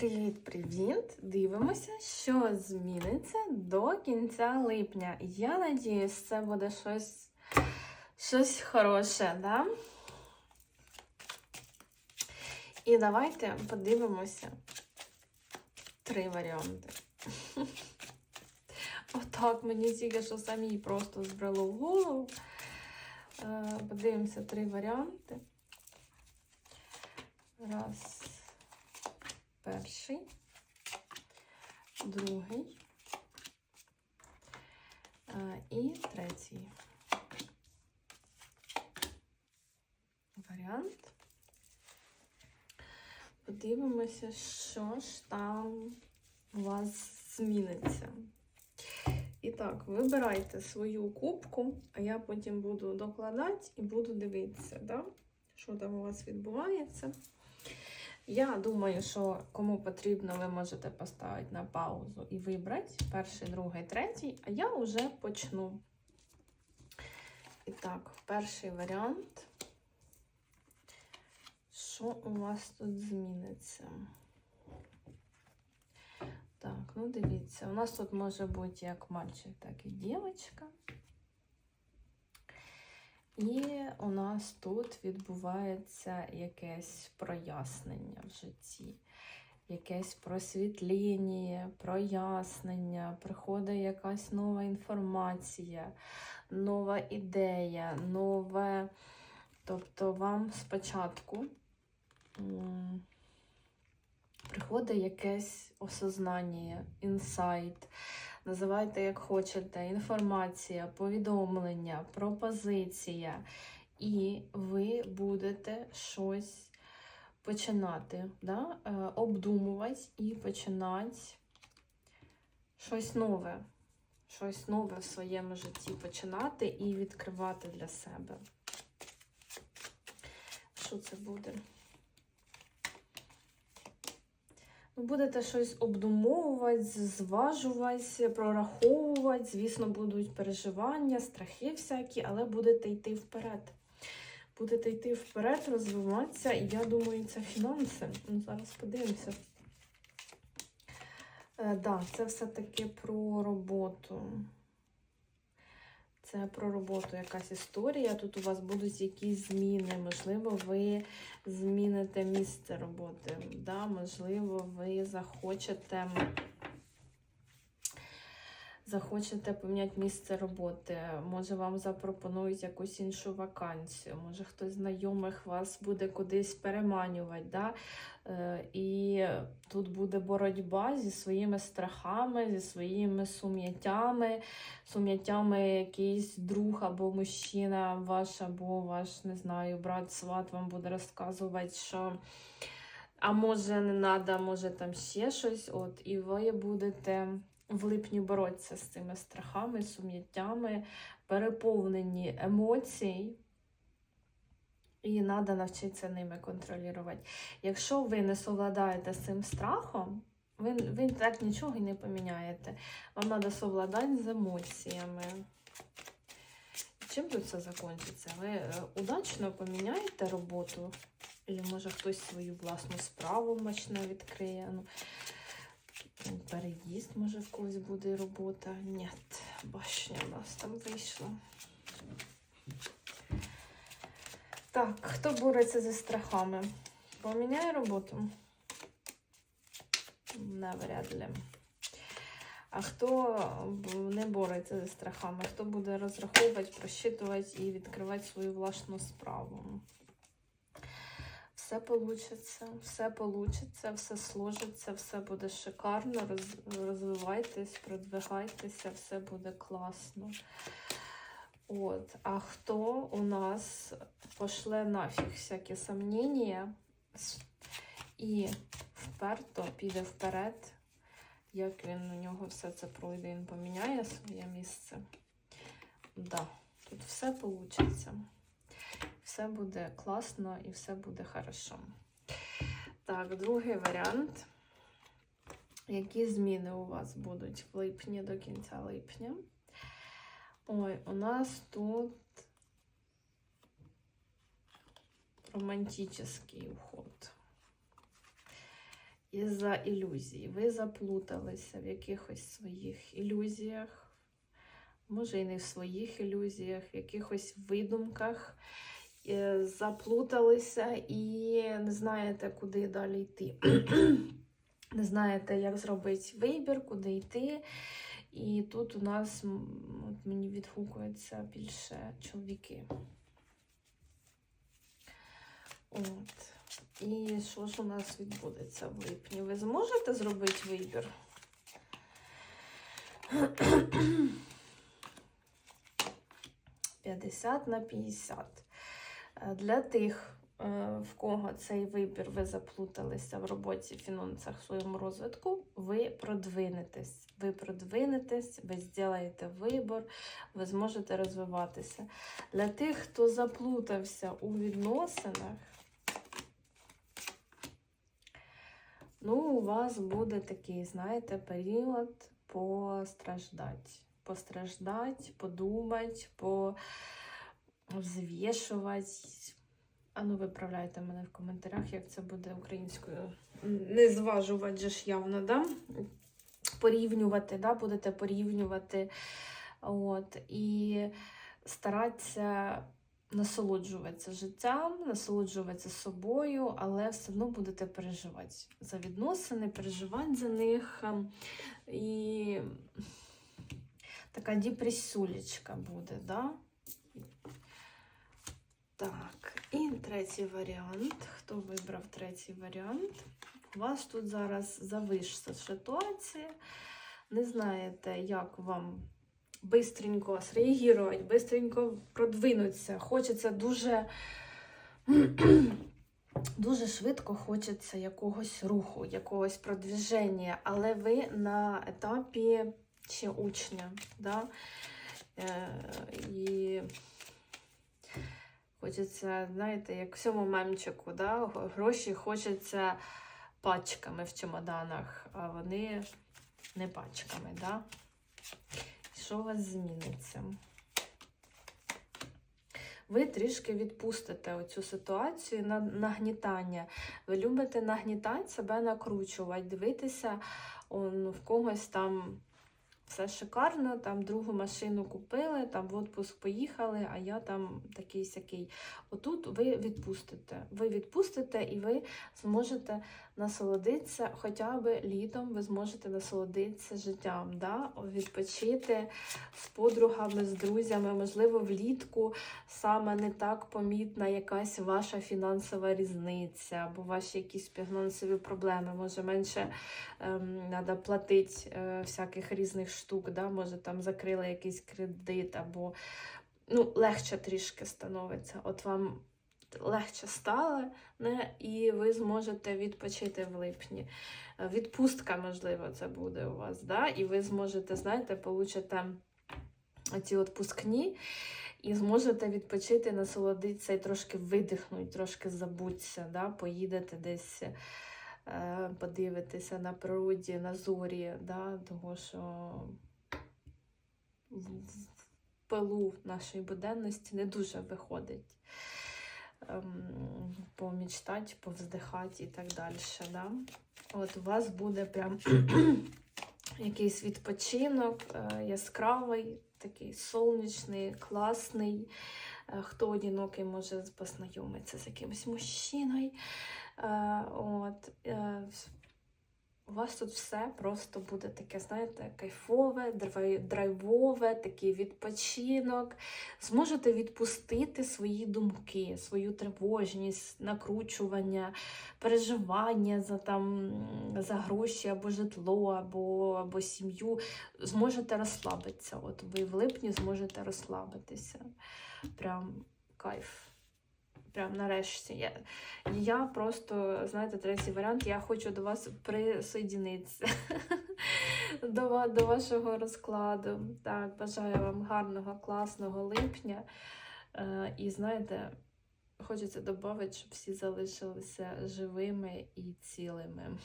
Привіт-привіт! Дивимося, що зміниться до кінця липня. Я надіюсь, це буде щось, щось хороше, да? І давайте подивимося три варіанти. Отак мені тільки що самі просто збрало в голову. Е, Подивимося три варіанти. Раз. Перший, другий е, і третій варіант. Подивимося, що ж там у вас зміниться. І так, вибирайте свою кубку, а я потім буду докладати і буду дивитися, да? що там у вас відбувається. Я думаю, що кому потрібно, ви можете поставити на паузу і вибрати перший, другий, третій, а я вже почну. І так, перший варіант. Що у вас тут зміниться? Так, ну дивіться, у нас тут може бути як мальчик, так і дівчинка. І у нас тут відбувається якесь прояснення в житті, якесь просвітління, прояснення, приходить якась нова інформація, нова ідея, нове. Тобто вам спочатку приходить якесь осознання, інсайт. Називайте, як хочете, інформація, повідомлення, пропозиція, і ви будете щось починати, да? е, обдумувати і починати щось нове, щось нове в своєму житті починати і відкривати для себе. Що це буде? Ви будете щось обдумовувати, зважувати, прораховувати. Звісно, будуть переживання, страхи всякі, але будете йти вперед. Будете йти вперед, розвиватися, і я думаю, це фінанси. Ну, Зараз подивимося. Так, е, да, це все-таки про роботу. Це про роботу якась історія. Тут у вас будуть якісь зміни. Можливо, ви зміните місце роботи. Да? Можливо, ви захочете захочете поміняти місце роботи. Може, вам запропонують якусь іншу вакансію. Може, хтось знайомих вас буде кудись переманювати. Да? Е, І тут буде боротьба зі своїми страхами, зі своїми сум'яттями, сум'яттями якийсь друг або мужчина ваш, або ваш, не знаю, брат, сват вам буде розказувати, що. А може не треба, може там ще щось. От, І ви будете в липні боротися з цими страхами, сум'яттями, переповнені емоцій. І треба навчитися ними контролювати. Якщо ви не совладаєте з цим страхом, ви, ви так нічого і не поміняєте. Вам треба совладати з емоціями. Чим тут це закінчиться? Ви е, удачно поміняєте роботу, або може хтось свою власну справу почне відкриє. Ну, Переїзд, може, в когось буде робота. Ні, башня у нас там вийшла. Так, хто бореться зі страхами? Поміняє роботу? Навряд ли. А хто не бореться зі страхами? Хто буде розраховувати, просчитувати і відкривати свою власну справу? Все получиться, все получиться, все сложиться, все буде шикарно. Розвивайтесь, продвигайтеся, все буде класно. От, а хто у нас пошле нафіг всякі сомнення і вперто піде вперед, як він у нього все це пройде, він поміняє своє місце. Да, тут все получиться. Все буде класно і все буде хорошо. Так, другий варіант. Які зміни у вас будуть в липні до кінця липня? Ой, у нас тут романтический уход. із-за ілюзій. Ви заплуталися в якихось своїх ілюзіях, може і не в своїх ілюзіях, в якихось видумках. Е, Заплуталися і не знаєте, куди далі йти. не знаєте, як зробити вибір, куди йти. І тут у нас от мені відгукуються більше чоловіки. От. І що ж у нас відбудеться в липні? Ви зможете зробити вибір? П'ятдесят на 50. Е, Для тих, е, в кого цей вибір ви заплуталися в роботі, фінансах, в своєму розвитку, ви продвинетесь. Ви продвинетесь, ви зробите вибір, ви зможете розвиватися. Для тих, хто заплутався у відносинах, ну, у вас буде такий, знаєте, період постраждати. Постраждати, подумати, повзвішувати. А ну, виправляйте мене в коментарях, як це буде українською. Не зважувати же ж явно, да? порівнювати, да? будете порівнювати. От, і старатися насолоджуватися життям, насолоджуватися собою, але все одно будете переживати за відносини, переживати за них. І така депресюлечка буде, да? Так, і третій варіант. Хто вибрав третій варіант? У вас тут зараз завишся ситуація. Не знаєте, як вам бистренько среагувати, бистренько продвинутися. Хочеться дуже, дуже швидко хочеться якогось руху, якогось продвіження, але ви на етапі ще учня. Да? Е, і хочеться, знаєте, як в цьому мемчику, да? гроші хочеться пачками в чемоданах, а вони не пачками. Да? Що у вас зміниться? Ви трішки відпустите оцю ситуацію на нагнітання. Ви любите нагнітати себе, накручувати, дивитися, он, в когось там все шикарно, там другу машину купили, там в отпуск поїхали, а я там такий сякий. Отут ви відпустите. Ви відпустите і ви зможете насолодитися хоча б літом, ви зможете насолодитися життям, да? відпочити з подругами, з друзями, можливо, влітку саме не так помітна якась ваша фінансова різниця, або ваші якісь фінансові проблеми. Може, менше ем, платити е, всяких різних штук, да? може там закрили якийсь кредит, або ну, легше трішки становиться. От вам легше стало, не? і ви зможете відпочити в липні. Відпустка, можливо, це буде у вас, да? і ви зможете, знаєте, получите ці відпускні. І зможете відпочити, насолодитися і трошки видихнути, трошки забутися, да? поїдете десь, подивитися на природі, на зорі, да? того що в, в пилу нашої буденності не дуже виходить ем, помічтати, повздихати і так далі. Да? От у вас буде прям якийсь відпочинок е, яскравий, такий сонячний, класний. Е, Хто одинокий може познайомитися з якимось мужчиною. Е, От, е, у вас тут все просто буде таке, знаєте, кайфове, драйвове, такий відпочинок. Зможете відпустити свої думки, свою тривожність, накручування, переживання за, там, за гроші або житло, або, або сім'ю. Зможете розслабитися. От ви в липні зможете розслабитися. Прям кайф. Прям нарешті. Я, я просто, знаєте, третій варіант, я хочу до вас присоєднитися до, до вашого розкладу. Так, бажаю вам гарного, класного липня. Е, і знаєте, хочеться додати, щоб всі залишилися живими і цілими.